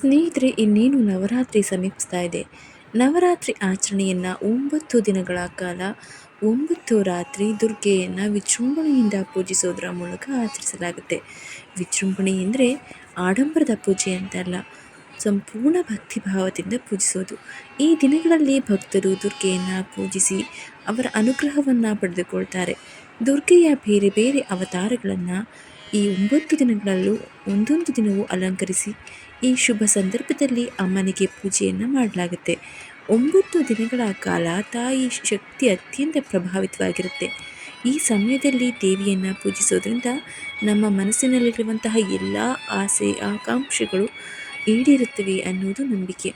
ಸ್ನೇಹಿತರೆ, ಇನ್ನೇನು ನವರಾತ್ರಿ ಸಮೀಪಿಸ್ತಾ ಇದೆ. ನವರಾತ್ರಿ ಆಚರಣೆಯನ್ನು ಒಂಬತ್ತು ದಿನಗಳ ಕಾಲ, ಒಂಬತ್ತು ರಾತ್ರಿ ದುರ್ಗೆಯನ್ನು ವಿಜೃಂಭಣೆಯಿಂದ ಪೂಜಿಸೋದರ ಮೂಲಕ ಆಚರಿಸಲಾಗುತ್ತೆ. ವಿಜೃಂಭಣೆ ಎಂದರೆ ಆಡಂಬರದ ಪೂಜೆ ಅಂತಲ್ಲ, ಸಂಪೂರ್ಣ ಭಕ್ತಿ ಭಾವದಿಂದ ಪೂಜಿಸೋದು. ಈ ದಿನಗಳಲ್ಲಿ ಭಕ್ತರು ದುರ್ಗೆಯನ್ನು ಪೂಜಿಸಿ ಅವರ ಅನುಗ್ರಹವನ್ನು ಪಡೆದುಕೊಳ್ತಾರೆ. ದುರ್ಗೆಯ ಬೇರೆ ಬೇರೆ ಅವತಾರಗಳನ್ನು ಈ ಒಂಬತ್ತು ದಿನಗಳಲ್ಲೂ ಒಂದೊಂದು ದಿನವೂ ಅಲಂಕರಿಸಿ ಈ ಶುಭ ಸಂದರ್ಭದಲ್ಲಿ ಅಮ್ಮನಿಗೆ ಪೂಜೆಯನ್ನು ಮಾಡಲಾಗುತ್ತೆ. ಒಂಬತ್ತು ದಿನಗಳ ಕಾಲ ತಾಯಿ ಶಕ್ತಿ ಅತ್ಯಂತ ಪ್ರಭಾವಿತವಾಗಿರುತ್ತೆ. ಈ ಸಮಯದಲ್ಲಿ ದೇವಿಯನ್ನು ಪೂಜಿಸೋದ್ರಿಂದ ನಮ್ಮ ಮನಸ್ಸಿನಲ್ಲಿರುವಂತಹ ಎಲ್ಲ ಆಸೆ, ಆಕಾಂಕ್ಷೆಗಳು ಈಡೇರುತ್ತವೆ ಅನ್ನೋದು ನಂಬಿಕೆ.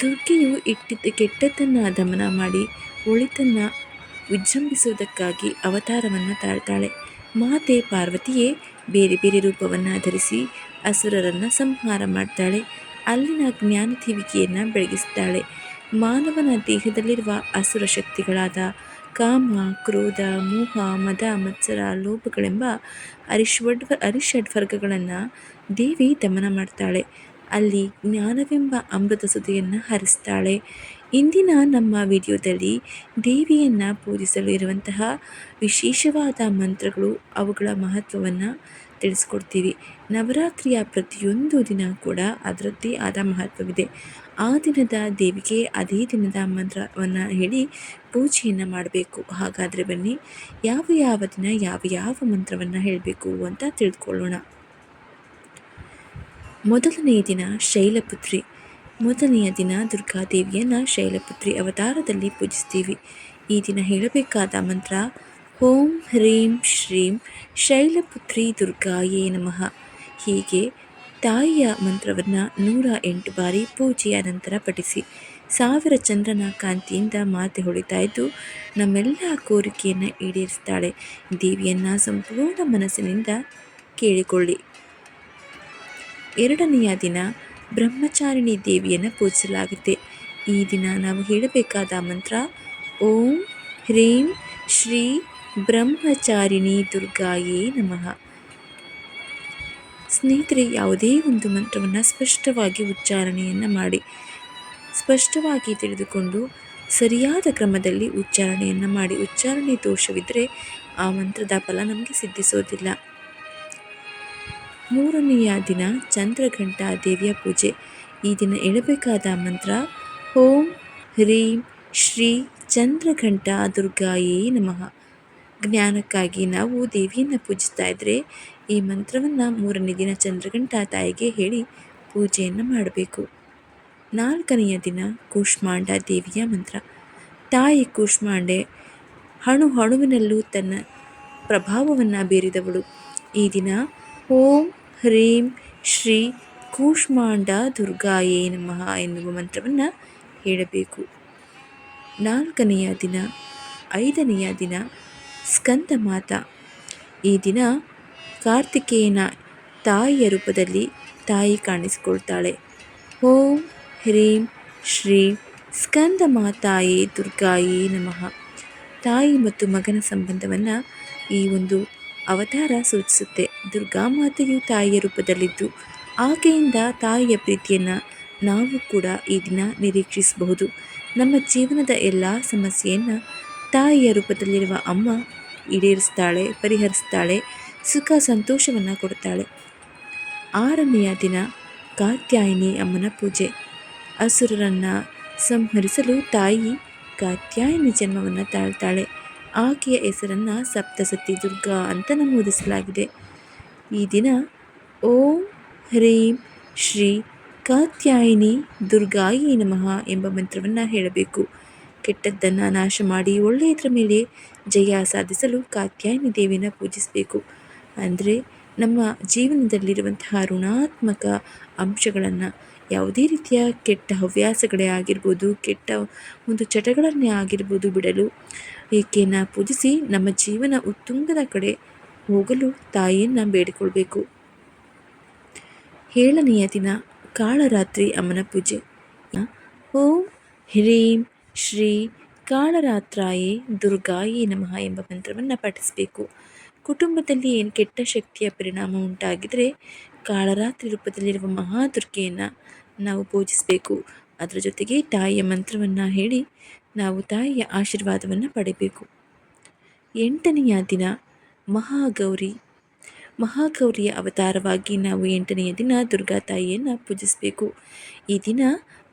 ದುರ್ಗೆಯು ಇಟ್ಟಿದ್ದ ಕೆಟ್ಟದ್ದನ್ನು ದಮನ ಮಾಡಿ ಒಳಿತನ್ನು ವಿಜೃಂಭಿಸುವುದಕ್ಕಾಗಿ ಅವತಾರವನ್ನು ತಾಳ್ತಾಳೆ. ಮಾತೆ ಪಾರ್ವತಿಯೇ ಬೇರೆ ಬೇರೆ ರೂಪವನ್ನು ಧರಿಸಿ ಅಸುರರನ್ನು ಸಂಹಾರ ಮಾಡ್ತಾಳೆ. ಅಲ್ಲಿನ ಜ್ಞಾನ ದೇವಿಕೆಯನ್ನು ಬೆಳಗಿಸ್ತಾಳೆ. ಮಾನವನ ದೇಹದಲ್ಲಿರುವ ಅಸುರ ಶಕ್ತಿಗಳಾದ ಕಾಮ, ಕ್ರೋಧ, ಮೋಹ, ಮದ, ಮತ್ಸರ ಲೋಭಗಳೆಂಬ ಅರಿಶ್ವಡ್ವ, ಅರಿಷಡ್ವರ್ಗಗಳನ್ನು ದೇವಿ ದಮನ ಮಾಡ್ತಾಳೆ. ಅಲ್ಲಿ ಜ್ಞಾನವೆಂಬ ಅಮೃತ ಸುದಿಯನ್ನು ಹರಿಸ್ತಾಳೆ. ಇಂದಿನ ನಮ್ಮ ವಿಡಿಯೋದಲ್ಲಿ ದೇವಿಯನ್ನು ಪೂಜಿಸಲು ಇರುವಂತಹ ವಿಶೇಷವಾದ ಮಂತ್ರಗಳು, ಅವುಗಳ ಮಹತ್ವವನ್ನು ತಿಳಿಸ್ಕೊಡ್ತೀವಿ. ನವರಾತ್ರಿಯ ಪ್ರತಿಯೊಂದು ದಿನ ಕೂಡ ಅದರದ್ದೇ ಆದ ಮಹತ್ವವಿದೆ. ಆ ದಿನದ ದೇವಿಗೆ ಅದೇ ದಿನದ ಮಂತ್ರವನ್ನು ಹೇಳಿ ಪೂಜೆಯನ್ನು ಮಾಡಬೇಕು. ಹಾಗಾದರೆ ಬನ್ನಿ, ಯಾವ ಯಾವ ದಿನ ಯಾವ ಯಾವ ಮಂತ್ರವನ್ನು ಹೇಳಬೇಕು ಅಂತ ತಿಳ್ಕೊಳ್ಳೋಣ. ಮೊದಲನೆಯ ದಿನ ಶೈಲಪುತ್ರಿ. ಮೊದಲನೆಯ ದಿನ ದುರ್ಗಾದೇವಿಯನ್ನು ಶೈಲಪುತ್ರಿ ಅವತಾರದಲ್ಲಿ ಪೂಜಿಸ್ತೀವಿ. ಈ ದಿನ ಹೇಳಬೇಕಾದ ಮಂತ್ರ, ಓಂ ಹ್ರೀಂ ಶ್ರೀಂ ಶೈಲಪುತ್ರಿ ದುರ್ಗಾಯೇ ನಮಃ ಹೀಗೆ ತಾಯಿಯ ಮಂತ್ರವನ್ನು ನೂರ ಎಂಟು ಬಾರಿ ಪೂಜೆಯ ನಂತರ ಪಠಿಸಿ. ಸಾವಿರ ಚಂದ್ರನ ಕಾಂತಿಯಿಂದ ಮಾತೆ ಹೊಳಿತಾ ಇದ್ದು ನಮ್ಮೆಲ್ಲ ಕೋರಿಕೆಯನ್ನು ಈಡೇರಿಸ್ತಾಳೆ. ದೇವಿಯನ್ನು ಸಂಪೂರ್ಣ ಮನಸ್ಸಿನಿಂದ ಕೇಳಿಕೊಳ್ಳಿ. ಎರಡನೆಯ ದಿನ ಬ್ರಹ್ಮಚಾರಿಣಿ ದೇವಿಯನ್ನು ಪೂಜಿಸಲಾಗುತ್ತೆ. ಈ ದಿನ ನಾವು ಹೇಳಬೇಕಾದ ಮಂತ್ರ, ಓಂ ಹ್ರೀಂ ಶ್ರೀ ಬ್ರಹ್ಮಚಾರಿಣಿ ದುರ್ಗಾಯೇ ನಮಃ. ಸ್ನೇಹಿತರೆ, ಯಾವುದೇ ಒಂದು ಮಂತ್ರವನ್ನು ಸ್ಪಷ್ಟವಾಗಿ ಉಚ್ಚಾರಣೆಯನ್ನು ಮಾಡಿ. ಸ್ಪಷ್ಟವಾಗಿ ತಿಳಿದುಕೊಂಡು ಸರಿಯಾದ ಕ್ರಮದಲ್ಲಿ ಉಚ್ಚಾರಣೆಯನ್ನು ಮಾಡಿ. ಉಚ್ಚಾರಣೆ ದೋಷವಿದ್ದರೆ ಆ ಮಂತ್ರದ ಫಲ ನಮಗೆ ಸಿದ್ಧಿಸೋದಿಲ್ಲ. ಮೂರನೆಯ ದಿನ ಚಂದ್ರಘಂಟ ದೇವಿಯ ಪೂಜೆ. ಈ ದಿನ ಹೇಳಬೇಕಾದ ಮಂತ್ರ, ಓಂ ಹ್ರೀಂ ಶ್ರೀ ಚಂದ್ರಘಂಟ ದುರ್ಗಾಯೇ ನಮಃ. ಜ್ಞಾನಕ್ಕಾಗಿ ನಾವು ದೇವಿಯನ್ನು ಪೂಜಿಸ್ತಾ ಇದ್ದರೆ ಈ ಮಂತ್ರವನ್ನು ಮೂರನೇ ದಿನ ಚಂದ್ರಘಂಟ ತಾಯಿಗೆ ಹೇಳಿ ಪೂಜೆಯನ್ನು ಮಾಡಬೇಕು. ನಾಲ್ಕನೆಯ ದಿನ ಕೂಷ್ಮಾಂಡ ದೇವಿಯ ಮಂತ್ರ. ತಾಯಿ ಕೂಷ್ಮಾಂಡೆ, ಹಣು ಹಣುವಿನಲ್ಲೂ ತನ್ನ ಪ್ರಭಾವವನ್ನು ಬೀರಿದವಳು. ಈ ದಿನ ಓಂ ಹ್ರೀಂ ಶ್ರೀ ಕೂಷ್ಮಾಂಡ ದುರ್ಗಾಯೇ ನಮಃ ಎನ್ನುವ ಮಂತ್ರವನ್ನು ಹೇಳಬೇಕು. ನಾಲ್ಕನೆಯ ದಿನ, ಐದನೆಯ ದಿನ, ಸ್ಕಂದ ಮಾತ. ಈ ದಿನ ಕಾರ್ತಿಕೇಯನ ತಾಯಿಯ ರೂಪದಲ್ಲಿ ತಾಯಿ ಕಾಣಿಸಿಕೊಳ್ತಾಳೆ. ಓಂ ಹ್ರೀಂ ಶ್ರೀ ಸ್ಕಂದ ಮಾತಾಯೇ ದುರ್ಗಾಯೇ ನಮಃ. ತಾಯಿ ಮತ್ತು ಮಗನ ಸಂಬಂಧವನ್ನು ಈ ಒಂದು ಅವತಾರ ಸೂಚಿಸುತ್ತೆ. ದುರ್ಗಾ ಮಾತೆಯು ತಾಯಿಯ ರೂಪದಲ್ಲಿದ್ದು, ಆಕೆಯಿಂದ ತಾಯಿಯ ಪ್ರೀತಿಯನ್ನು ನಾವು ಕೂಡ ಈ ದಿನ ನಿರೀಕ್ಷಿಸಬಹುದು. ನಮ್ಮ ಜೀವನದ ಎಲ್ಲ ಸಮಸ್ಯೆಯನ್ನು ತಾಯಿಯ ರೂಪದಲ್ಲಿರುವ ಅಮ್ಮ ಈಡೇರಿಸ್ತಾಳೆ, ಪರಿಹರಿಸ್ತಾಳೆ, ಸುಖ ಸಂತೋಷವನ್ನು ಕೊಡ್ತಾಳೆ. ಆರನೆಯ ದಿನ ಕಾತ್ಯಾಯಿನಿ ಅಮ್ಮನ ಪೂಜೆ. ಅಸುರರನ್ನು ಸಂಹರಿಸಲು ತಾಯಿ ಕಾತ್ಯಾಯಿನಿ ಜನ್ಮವನ್ನು ತಾಳ್ತಾಳೆ. ಆಕೆಯ ಹೆಸರನ್ನು ಸಪ್ತಸತಿ ದುರ್ಗಾ ಅಂತ ನಮೂದಿಸಲಾಗಿದೆ ಈ ದಿನ ಓಂ ಹ್ರೀಂ ಶ್ರೀ ಕಾತ್ಯಾಯಿನಿ ದುರ್ಗಾಯಿ ನಮಃ ಎಂಬ ಮಂತ್ರವನ್ನು ಹೇಳಬೇಕು. ಕೆಟ್ಟದ್ದನ್ನು ನಾಶ ಮಾಡಿ ಒಳ್ಳೆಯದರ ಮೇಲೆ ಜಯ ಸಾಧಿಸಲು ಕಾತ್ಯಾಯಿನಿ ದೇವಿನ ಪೂಜಿಸಬೇಕು. ಅಂದರೆ ನಮ್ಮ ಜೀವನದಲ್ಲಿರುವಂತಹ ಋಣಾತ್ಮಕ ಅಂಶಗಳನ್ನು ಯಾವುದೇ ರೀತಿಯ ಕೆಟ್ಟ ಹವ್ಯಾಸಗಳೇ ಆಗಿರ್ಬೋದು, ಕೆಟ್ಟ ಒಂದು ಚಟಗಳನ್ನೇ ಆಗಿರ್ಬೋದು ಬಿಡಲು ಈಕೆಯನ್ನು ಪೂಜಿಸಿ ನಮ್ಮ ಜೀವನ ಉತ್ತುಂಗದ ಕಡೆ ಹೋಗಲು ತಾಯಿಯನ್ನು ಬೇಡಿಕೊಳ್ಬೇಕು. ಏಳನೆಯ ದಿನ, ಕಾಳರಾತ್ರಿ ಅಮ್ಮನ ಪೂಜೆ. ಓಂ ಹ್ರೀಂ ಶ್ರೀ ಕಾಳರಾತ್ರಾಯೇ ದುರ್ಗಾಯೇ ನಮಃ ಎಂಬ ಮಂತ್ರವನ್ನು ಪಠಿಸಬೇಕು. ಕುಟುಂಬದಲ್ಲಿ ಏನು ಕೆಟ್ಟ ಶಕ್ತಿಯ ಪರಿಣಾಮ ಉಂಟಾಗಿದರೆ ಕಾಳರಾತ್ರಿ ರೂಪದಲ್ಲಿರುವ ಮಹಾದುರ್ಗೆಯನ್ನು ನಾವು ಪೂಜಿಸಬೇಕು. ಅದರ ಜೊತೆಗೆ ತಾಯಿಯ ಮಂತ್ರವನ್ನು ಹೇಳಿ ನಾವು ತಾಯಿಯ ಆಶೀರ್ವಾದವನ್ನು ಪಡೆಯಬೇಕು. ಎಂಟನೆಯ ದಿನ ಮಹಾಗೌರಿ. ಮಹಾಗೌರಿಯ ಅವತಾರವಾಗಿ ನಾವು ಎಂಟನೆಯ ದಿನ ದುರ್ಗಾ ತಾಯಿಯನ್ನು ಪೂಜಿಸಬೇಕು. ಈ ದಿನ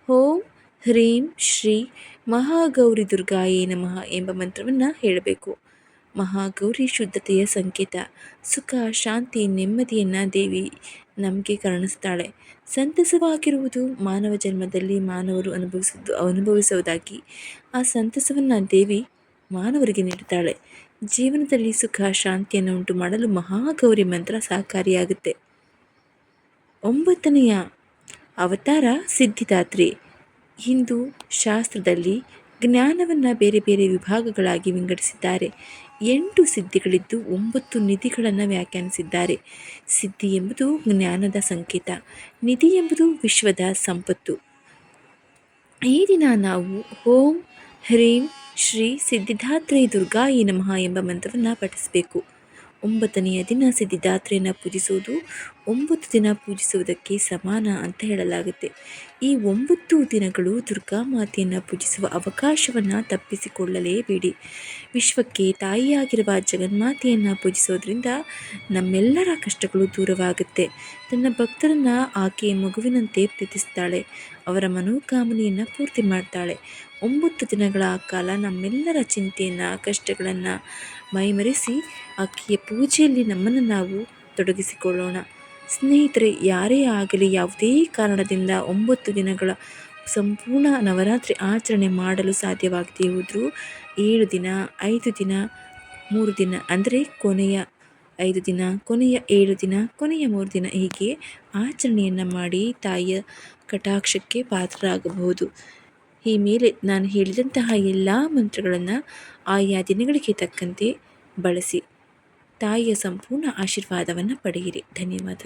ಓಂ ಹ್ರೀಂ ಶ್ರೀ ಮಹಾಗೌರಿ ದುರ್ಗಾಯೇ ನಮಃ ಎಂಬ ಮಂತ್ರವನ್ನು ಹೇಳಬೇಕು. ಮಹಾಗೌರಿ ಶುದ್ಧತೆಯ ಸಂಕೇತ. ಸುಖ, ಶಾಂತಿ, ನೆಮ್ಮದಿಯನ್ನು ದೇವಿ ನಮಗೆ ಕರುಣಿಸ್ತಾಳೆ. ಸಂತಸವಾಗಿರುವುದು ಮಾನವ ಜನ್ಮದಲ್ಲಿ ಮಾನವರು ಅನುಭವಿಸಿದ್ದು, ಅನುಭವಿಸುವುದಾಗಿ. ಆ ಸಂತಸವನ್ನು ದೇವಿ ಮಾನವರಿಗೆ ನೀಡುತ್ತಾಳೆ ಜೀವನದಲ್ಲಿ ಸುಖ, ಶಾಂತಿಯನ್ನು ಉಂಟು ಮಾಡಲು ಮಹಾಗೌರಿ ಮಂತ್ರ ಸಹಕಾರಿಯಾಗುತ್ತೆ. ಒಂಬತ್ತನೆಯ ಅವತಾರ ಸಿದ್ಧಿದಾತ್ರಿ. ಹಿಂದೂ ಶಾಸ್ತ್ರದಲ್ಲಿ ಜ್ಞಾನವನ್ನು ಬೇರೆ ಬೇರೆ ವಿಭಾಗಗಳಾಗಿ ವಿಂಗಡಿಸಿದ್ದಾರೆ. ಎಂಟು ಸಿದ್ಧಿಗಳಿದ್ದು ಒಂಬತ್ತು ನಿಧಿಗಳನ್ನು ವ್ಯಾಖ್ಯಾನಿಸಿದ್ದಾರೆ. ಸಿದ್ಧಿ ಎಂಬುದು ಜ್ಞಾನದ ಸಂಕೇತ, ನಿಧಿ ಎಂಬುದು ವಿಶ್ವದ ಸಂಪತ್ತು. ಈ ದಿನ ನಾವು ಓಂ, ಹ್ರೀಂ, ಶ್ರೀ ಸಿದ್ಧಿದಾತ್ರಿ ದುರ್ಗಾಯಿ ನಮಃ ಎಂಬ ಮಂತ್ರವನ್ನು ಪಠಿಸಬೇಕು. ಒಂಬತ್ತನೆಯ ದಿನ ಸಿದ್ಧಿದಾತ್ರೆಯನ್ನು ಪೂಜಿಸುವುದು ಒಂಬತ್ತು ದಿನ ಪೂಜಿಸುವುದಕ್ಕೆ ಸಮಾನ ಅಂತ ಹೇಳಲಾಗುತ್ತೆ. ಈ ಒಂಬತ್ತು ದಿನಗಳು ದುರ್ಗಾ ಮಾತೆಯನ್ನು ಪೂಜಿಸುವ ಅವಕಾಶವನ್ನು ತಪ್ಪಿಸಿಕೊಳ್ಳಲೇಬೇಡಿ. ವಿಶ್ವಕ್ಕೆ ತಾಯಿಯಾಗಿರುವ ಜಗನ್ಮಾತೆಯನ್ನು ಪೂಜಿಸೋದ್ರಿಂದ ನಮ್ಮೆಲ್ಲರ ಕಷ್ಟಗಳು ದೂರವಾಗುತ್ತೆ. ತನ್ನ ಭಕ್ತರನ್ನು ಆಕೆ ಮಗುವಿನಂತೆ ಪ್ರೀತಿಸ್ತಾಳೆ. ಅವರ ಮನೋಕಾಮನೆಯನ್ನು ಪೂರ್ತಿ ಮಾಡ್ತಾಳೆ. ಒಂಬತ್ತು ದಿನಗಳ ಕಾಲ ನಮ್ಮೆಲ್ಲರ ಚಿಂತೆಯನ್ನು, ಕಷ್ಟಗಳನ್ನು ಮೈಮರೆಸಿ ಆಕೆಯ ಪೂಜೆಯಲ್ಲಿ ನಮ್ಮನ್ನು ನಾವು ತೊಡಗಿಸಿಕೊಳ್ಳೋಣ. ಸ್ನೇಹಿತರೆ, ಯಾರೇ ಆಗಲಿ ಯಾವುದೇ ಕಾರಣದಿಂದ ಒಂಬತ್ತು ದಿನಗಳ ಸಂಪೂರ್ಣ ನವರಾತ್ರಿ ಆಚರಣೆ ಮಾಡಲು ಸಾಧ್ಯವಾಗದೇ ಹೋದರೂ ಏಳು ದಿನ, ಐದು ದಿನ, ಮೂರು ದಿನ, ಅಂದರೆ ಕೊನೆಯ ಐದು ದಿನ, ಕೊನೆಯ ಏಳು ದಿನ, ಕೊನೆಯ ಮೂರು ದಿನ ಹೀಗೆ ಆಚರಣೆಯನ್ನು ಮಾಡಿ ತಾಯಿಯ ಕಟಾಕ್ಷಕ್ಕೆ ಪಾತ್ರರಾಗಬಹುದು. ಈ ಮೇಲೆ ನಾನು ಹೇಳಿದಂತಹ ಎಲ್ಲ ಮಂತ್ರಗಳನ್ನು ಆಯಾ ದಿನಗಳಿಗೆ ತಕ್ಕಂತೆ ಬಳಸಿ ತಾಯಿಯ ಸಂಪೂರ್ಣ ಆಶೀರ್ವಾದವನ್ನು ಪಡೆಯಿರಿ. ಧನ್ಯವಾದಗಳು.